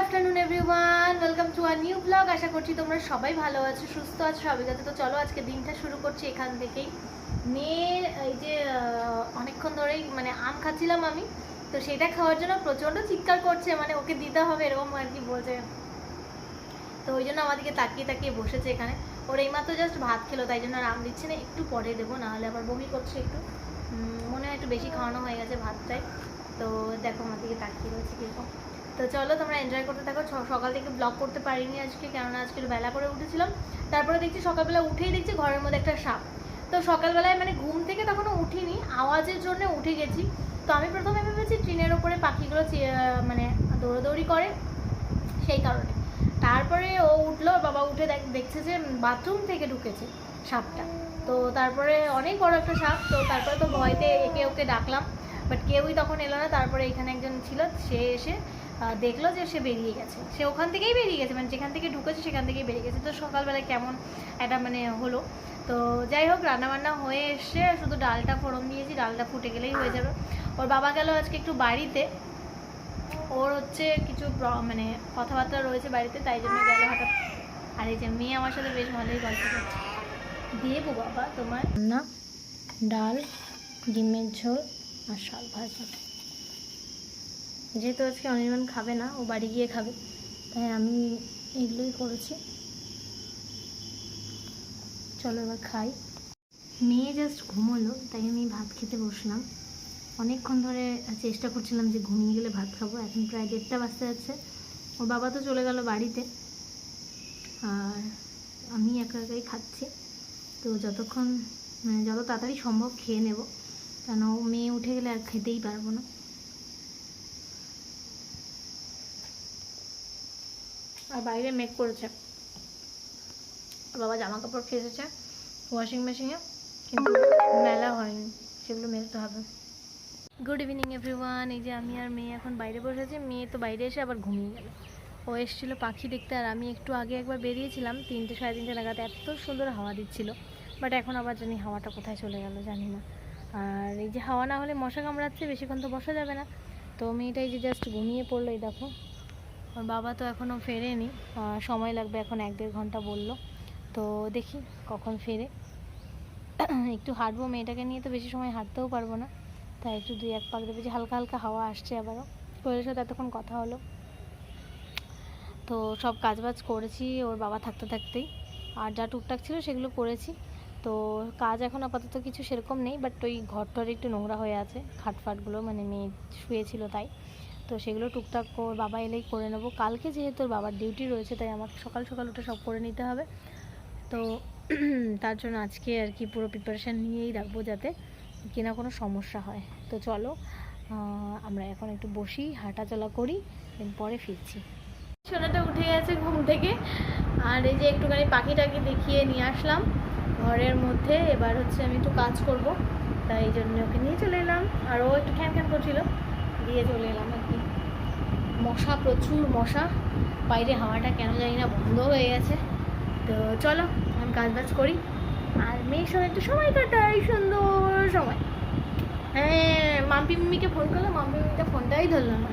Afternoon everyone welcome to our new blog আশা করছি তোমরা সবাই ভালো আছো, সুস্থ আছো সবাই যাতে তো চলো আজকে দিনটা শুরু করছি এখান থেকেই। মেয়ের এই যে অনেকক্ষণ ধরেই মানে আম খাচ্ছিলাম আমি। তো সেটা খাওয়ার জন্য প্রচণ্ড চিৎকার করছে মানে ওকে দিতে হবে এরকম আর কি বলছে। তো ওই জন্য আমাদেরকে তাকিয়ে তাকিয়ে বসেছে এখানে। ওর এইমাত্র জাস্ট ভাত খেলো, তাই জন্য আর আম দিচ্ছে না, একটু পরে দেবো, নাহলে আবার বমি করছে একটু। মনে হয় একটু বেশি খাওয়ানো হয়ে গেছে ভাতটাই। তো দেখো আমার দিকে তাকিয়ে রয়েছে কীরকম। তো চলো তোমরা এনজয় করতে থাকো। সকাল থেকে ব্লগ করতে পারিনি আজকে, কেননা আজকে বেলা করে উঠেছিলাম। তারপরে দেখছি সকালবেলা উঠেই দেখছি ঘরের মধ্যে একটা সাপ। তো সকালবেলায় মানে ঘুম থেকে তখনও উঠিনি, আওয়াজের জন্য উঠে গেছি। তো আমি প্রথমে ভেবেছি ট্রেনের ওপরে পাখিগুলো মানে দৌড়াদৌড়ি করে সেই কারণে। তারপরে ও উঠল বাবা উঠে দেখ- দেখছে যে বাথরুম থেকে ঢুকেছে সাপটা। তো তারপরে অনেক বড় একটা সাপ, তো তারপরে তো ভয়তে একে ওকে ডাকলাম। বাট কেউই তখন এলো না, তারপরে এখানে একজন ছিল, সে এসে দেখল যে সে বেরিয়ে গেছে। সে ওখান থেকেই বেরিয়ে গেছে মানে যেখান থেকে ঢুকেছে সেখান থেকেই বেরিয়ে গেছে। তো সকালবেলায় কেমন একটা মানে হলো। তো যাই হোক, রান্নাবান্না হয়ে এসে শুধু ডালটা ফোড়ন দিয়েছি, ডালটা ফুটে গেলেই হয়ে যাবে। ওর বাবা গেল আজকে একটু বাড়িতে। ওর হচ্ছে কিছু মানে কথাবার্তা রয়েছে বাড়িতে, তাই জন্য গেল হঠাৎ। আর এই যে মেয়ে আমার সাথে বেশ ভালোই গল্প করছে। দেবো বাবা, তোমার? না ডাল, ডিমের ঝোল আর শাক ভাজা যেহেতু আজকে অনির্বাণ খাবে না, ও বাড়ি গিয়ে খাবে, তাই আমি এগুলোই করেছি। চলো এবার খাই। মেয়ে জাস্ট ঘুমোলো, তাই আমি ভাত খেতে বসলাম। অনেকক্ষণ ধরে চেষ্টা করছিলাম যে ঘুমিয়ে গেলে ভাত খাব, এখন প্রায় দেড়টা বাজতে যাচ্ছে। ওর বাবা তো চলে গেল বাড়িতে, আর আমি একা একাই খাচ্ছি। তো যতক্ষণ মানে যত তাড়াতাড়ি সম্ভব খেয়ে নেব। কেন মেয়ে উঠে গেলে আর খেতেই পারব না? আর বাইরে মেঘ করেছে। বাবা জামা কাপড় কেচেছে ওয়াশিং মেশিনে কিন্তু মেলা হয়নি সেগুলো মেলতে হবে। গুড ইভিনিং এভরিওয়ান এই যে আমি আর মেয়ে এখন বাইরে বসেছি মেয়ে তো বাইরে এসে আবার ঘুমিয়ে গেল। ও এসেছিল পাখি দেখতে আর আমি একটু আগে একবার বেরিয়েছিলাম তিনটে সাড়ে তিনটে নাগাদ। এত সুন্দর হাওয়া দিচ্ছিল বাট এখন আবার জানি হাওয়াটা কোথায় চলে গেল জানি না। আর এই যে হাওয়া না হলে মশা কামড়াচ্ছে, বেশিক্ষণ তো বসা যাবে না। তো মেয়েটা এই যে জাস্ট ঘুমিয়ে পড়ল, এই দেখো। ওর বাবা তো এখনও ফেরেনি সময় লাগবে এখন এক দেড় ঘণ্টা বলল। তো দেখি কখন ফেরে। একটু হাঁটবো, মেয়েটাকে নিয়ে তো বেশি সময় হাঁটতেও পারব না। তাই একটু দুই এক পাক দেবে, যে হালকা হালকা হাওয়া আসছে আবারও। কোয়েলের সাথে এতক্ষণ কথা হলো। তো সব কাজবাজ করেছি, ওর বাবা থাকতে থাকতেই। আর যা টুকটাক ছিল সেগুলো করেছি। তো কাজ এখন আপাতত কিছু সেরকম নেই বাট ওই ঘরটার একটু নোংরা হয়ে আছে, খাটফাটগুলো মানে মেয়ে শুয়েছিল তাই। তো সেগুলো টুকটাক ওর বাবা এলেই করে নেব। কালকে যেহেতু বাবার ডিউটি রয়েছে, তাই আমাকে সকাল সকাল উঠে সব করে নিতে হবে। তো তার জন্য আজকে আর কি পুরো প্রিপারেশান নিয়েই রাখব যাতে কিনা কোনো সমস্যা হয়। তো চলো আমরা এখন একটু বসি, হাঁটাচলা করি দেন পরে ফিরছি। সোনাটা উঠে গেছে ঘুম থেকে, আর এই যে একটুখানি পাখি টাকি দেখিয়ে নিয়ে আসলাম। ঘরের মধ্যে, এবার হচ্ছে আমি একটু কাজ করব। তাই জন্য ওকে নিয়ে চলে এলাম। আর ও একটু খ্যান খ্যান করছিল। দিয়ে চলে এলাম আর কি। মশা, প্রচুর মশা। বাইরে হাওয়াটা কেন জানি না, বন্ধ হয়ে গেছে। তো চলো আমি কাজ বাজ করি। আর মেয়ের সঙ্গে একটু সময় কাটাই, সুন্দর সময়। হ্যাঁ মাম্পি মিমিকে ফোন করলাম, মাম্পি মিমিটা ফোনটাই ধরলো না।